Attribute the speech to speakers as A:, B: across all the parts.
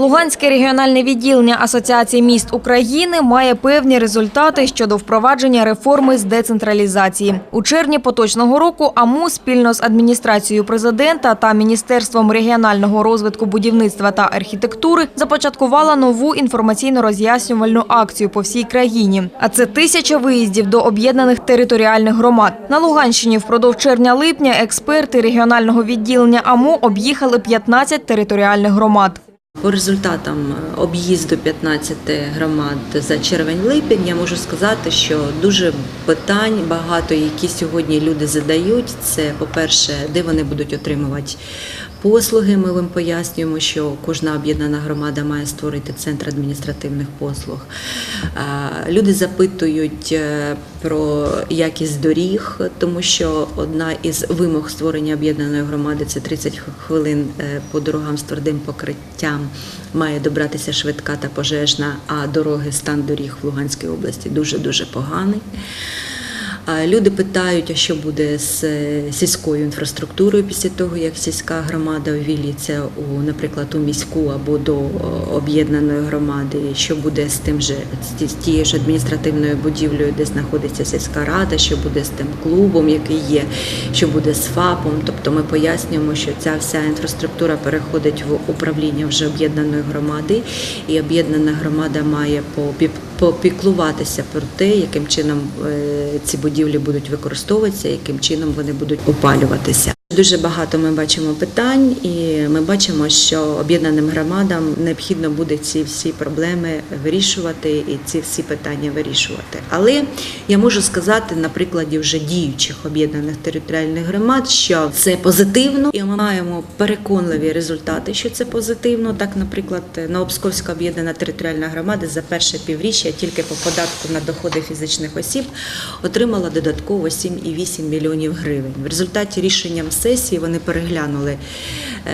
A: Луганське регіональне відділення Асоціації міст України має певні результати щодо впровадження реформи з децентралізації. У червні поточного року АМУ спільно з адміністрацією президента та Міністерством регіонального розвитку будівництва та архітектури започаткувала нову інформаційно-роз'яснювальну акцію по всій країні. А це тисяча виїздів до об'єднаних територіальних громад. На Луганщині впродовж червня-липня експерти регіонального відділення АМУ об'їхали 15 територіальних громад.
B: По результатам е, об'їзду 15 громад за червень-липень я можу сказати, що дуже питань багато, які сьогодні люди задають. Це, по-перше, де вони будуть отримувати послуги. Ми вам пояснюємо, що кожна об'єднана громада має створити центр адміністративних послуг. Люди запитують е, про якість доріг, тому що одна із вимог створення об'єднаної громади це 30 хвилин е, по дорогам з твердим покриттям має добратися швидка та пожежна, а дороги стан доріг в Луганській області дуже дуже поганий. Люди питають, а що буде з е, сільською інфраструктурою після того, як сільська громада увіліться у, наприклад, у міську або до е, об'єднаної громади, що буде з тим же з тією ж адміністративною будівлею, де знаходиться сільська рада, що буде з тим клубом, який є, що буде з ФАПом. Тобто ми пояснюємо, що ця вся інфраструктура переходить в управління вже об'єднаної громади, і об'єднана громада має попі- попіклуватися про те, яким чином е, ці будівлі будуть використовуватися, яким чином вони будуть опалюватися. Дуже багато ми бачимо питань, і ми бачимо, що об'єднаним громадам необхідно буде ці всі проблеми вирішувати і ці всі питання вирішувати. Але я можу сказати на прикладі вже діючих об'єднаних територіальних громад, що це позитивно, і ми маємо переконливі результати, що це позитивно. Так, наприклад, Новопсковська об'єднана територіальна громада за перше півріччя тільки по податку на доходи фізичних осіб отримала додатково 7,8 мільйонів гривень. В результаті рішенням сесії вони переглянули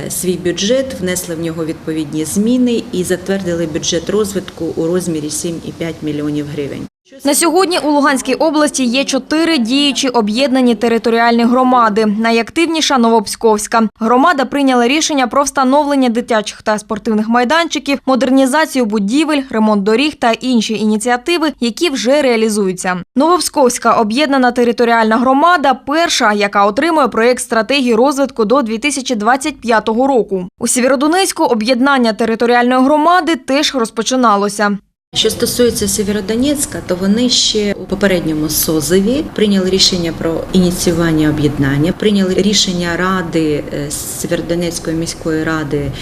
B: е, свій бюджет, внесли в нього відповідні зміни і затвердили бюджет розвитку у розмірі 7,5 мільйонів гривень.
A: На сьогодні у Луганській області є чотири діючі об'єднані територіальні громади. Найактивніша Новопсковська. Громада прийняла рішення про встановлення дитячих та спортивних майданчиків, модернізацію будівель, ремонт доріг та інші ініціативи, які вже реалізуються. Новопсковська об'єднана територіальна громада перша, яка отримує проєкт стратегії розвитку до 2025 року. У Сєвєродонецьку об'єднання територіальної громади теж розпочиналося.
B: Що стосується Сєвєродонецька, то вони ще у попередньому созиві прийняли рішення про ініціювання об'єднання, прийняли рішення ради е, Сєвєродонецької міської ради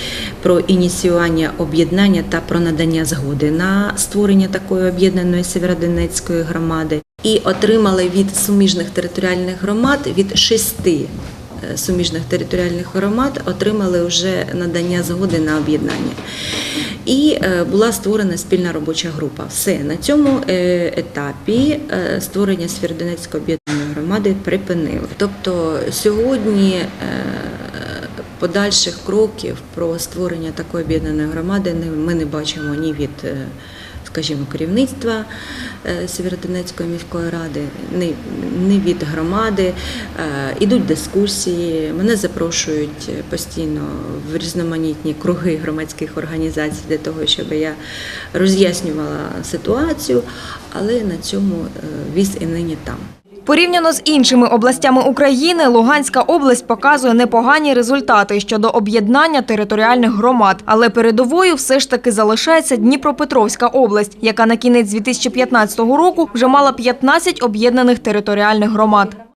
B: про ініціювання об'єднання та про надання згоди на створення такої об'єднаної Сєвєродонецької громади і отримали від суміжних територіальних громад від шести е, суміжних територіальних громад отримали вже надання згоди на об'єднання. І е, була створена спільна робоча група. Все на цьому е, етапі е, створення Свердонецької об'єднаної громади припинили. Тобто сьогодні подальших кроків про створення такої об'єднаної громади ми не бачимо ні від. Скажімо, керівництва е, Сєвєродонецької міської ради, не, не від громади. Е, Ідуть дискусії, мене запрошують постійно в різноманітні круги громадських організацій для того, щоб я роз'яснювала ситуацію, але на цьому е, віз і нині там.
A: Порівняно з іншими областями України, Луганська область показує непогані результати щодо об'єднання територіальних громад. Але передовою все ж таки залишається Дніпропетровська область, яка на кінець 2015 року вже мала 15 об'єднаних територіальних громад.